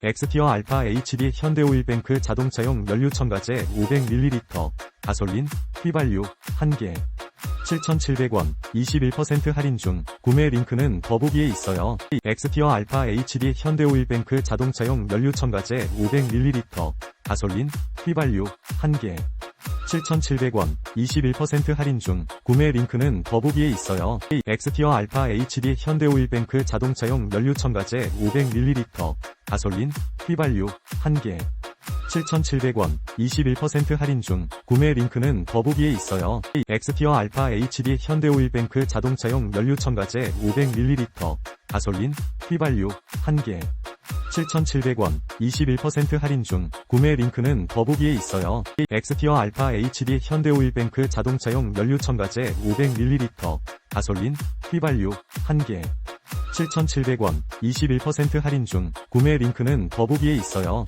엑스티어 알파 HD 현대오일뱅크 자동차용 연료 첨가제 500ml, 가솔린, 휘발유, 1개. 7,700원, 21% 할인 중, 구매 링크는 더보기에 있어요. 엑스티어 알파 HD 현대오일뱅크 자동차용 연료 첨가제 500ml, 가솔린, 휘발유, 1개. 7,700원, 21% 할인 중, 구매 링크는 더보기에 있어요. 엑스티어 알파 HD 현대오일뱅크 자동차용 연료 첨가제 500ml, 가솔린, 휘발유, 1개. 7,700원, 21% 할인 중, 구매 링크는 더보기에 있어요. 엑스티어 알파 HD 현대오일뱅크 자동차용 연료 첨가제 500ml, 가솔린, 휘발유, 1개. 7,700원, 21% 할인 중, 구매 링크는 더보기에 있어요. 엑스티어 알파 HD 현대오일뱅크 자동차용 연료 첨가제 500ml, 가솔린, 휘발유, 1개. 7,700원, 21% 할인 중, 구매 링크는 더보기에 있어요.